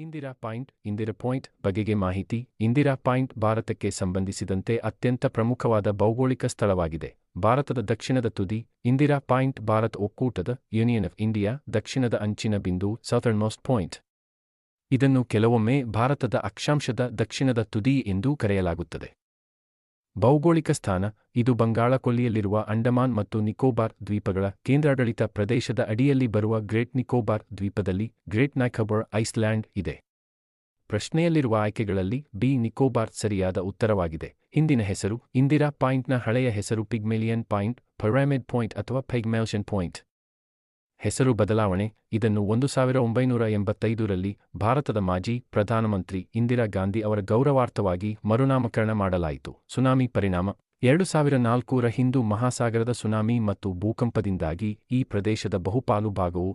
Indira point Indira point ಬಗೆಗೆ ಮಾಹಿತಿ, Indira point ಭಾರತಕ್ಕೆ ಸಂಬಂಧಿಸಿದಂತೆ ಅತ್ಯಂತ ಪ್ರಮುಖವಾದ ಭೌಗೋಳಿಕ ಸ್ಥಳವಾಗಿದೆ. ಭಾರತದ ದಕ್ಷಿಣದ ತುದಿ, ಇಂದಿರಾ ಪಾಯಿಂಟ್ ಭಾರತ ಒಕ್ಕೂಟದ ಯೂನಿಯನ್ ಆಫ್ ಇಂಡಿಯಾ, ದಕ್ಷಿಣದ ಅಂಚಿನ ಬಿಂದು ಮೋಸ್ಟ್ ಪಾಯಿಂಟ್ ಇದನ್ನು ಕೆಲವೊಮ್ಮೆ ಭಾರತದ ಅಕ್ಷಾಂಶದ ದಕ್ಷಿಣದ ತುದಿ ಎಂದೂ ಕರೆಯಲಾಗುತ್ತದೆ. ಭೌಗೋಳಿಕ ಸ್ಥಾನ, ಇದು ಬಂಗಾಳಕೊಲ್ಲಿಯಲ್ಲಿರುವ ಅಂಡಮಾನ್ ಮತ್ತು ನಿಕೋಬಾರ್ ದ್ವೀಪಗಳ ಕೇಂದ್ರಾಡಳಿತ ಪ್ರದೇಶದ ಅಡಿಯಲ್ಲಿ ಬರುವ ಗ್ರೇಟ್ ನಿಕೋಬಾರ್ ದ್ವೀಪದಲ್ಲಿ ಗ್ರೇಟ್ ನೈಖಬರ್ ಐಸ್ಲ್ಯಾಂಡ್ ಇದೆ. ಪ್ರಶ್ನೆಯಲ್ಲಿರುವ ಆಯ್ಕೆಗಳಲ್ಲಿ ಬಿ ನಿಕೋಬಾರ್ ಸರಿಯಾದ ಉತ್ತರವಾಗಿದೆ. ಹಿಂದಿನ ಹೆಸರು ಇಂದಿರಾ ಪಾಯಿಂಟ್ನ ಹಳೆಯ ಹೆಸರು ಪಿಗ್ಮೆಲಿಯನ್ ಪಾಯಿಂಟ್, ಪೈರಾಮಿಡ್ ಪಾಯಿಂಟ್ ಅಥವಾ ಪೈಗ್ಮೆಲ್ಷನ್ ಪಾಯಿಂಟ್. ಹೆಸರು ಬದಲಾವಣೆ. ಇದನ್ನು ಒಂದು ಸಾವಿರ ಒಂಬೈನೂರ ಎಂಬತ್ತೈದರಲ್ಲಿ ಭಾರತದ ಮಾಜಿ ಪ್ರಧಾನಮಂತ್ರಿ ಇಂದಿರಾ ಗಾಂಧಿ ಅವರ ಗೌರವಾರ್ಥವಾಗಿ ಮರುನಾಮಕರಣ ಮಾಡಲಾಯಿತು. ಸುನಾಮಿ ಪರಿಣಾಮ. ಎರಡು ಸಾವಿರ ನಾಲ್ಕೂರ ಹಿಂದೂ ಮಹಾಸಾಗರದ ಸುನಾಮಿ ಮತ್ತು ಭೂಕಂಪದಿಂದಾಗಿ ಈ ಪ್ರದೇಶದ ಬಹುಪಾಲು ಭಾಗವು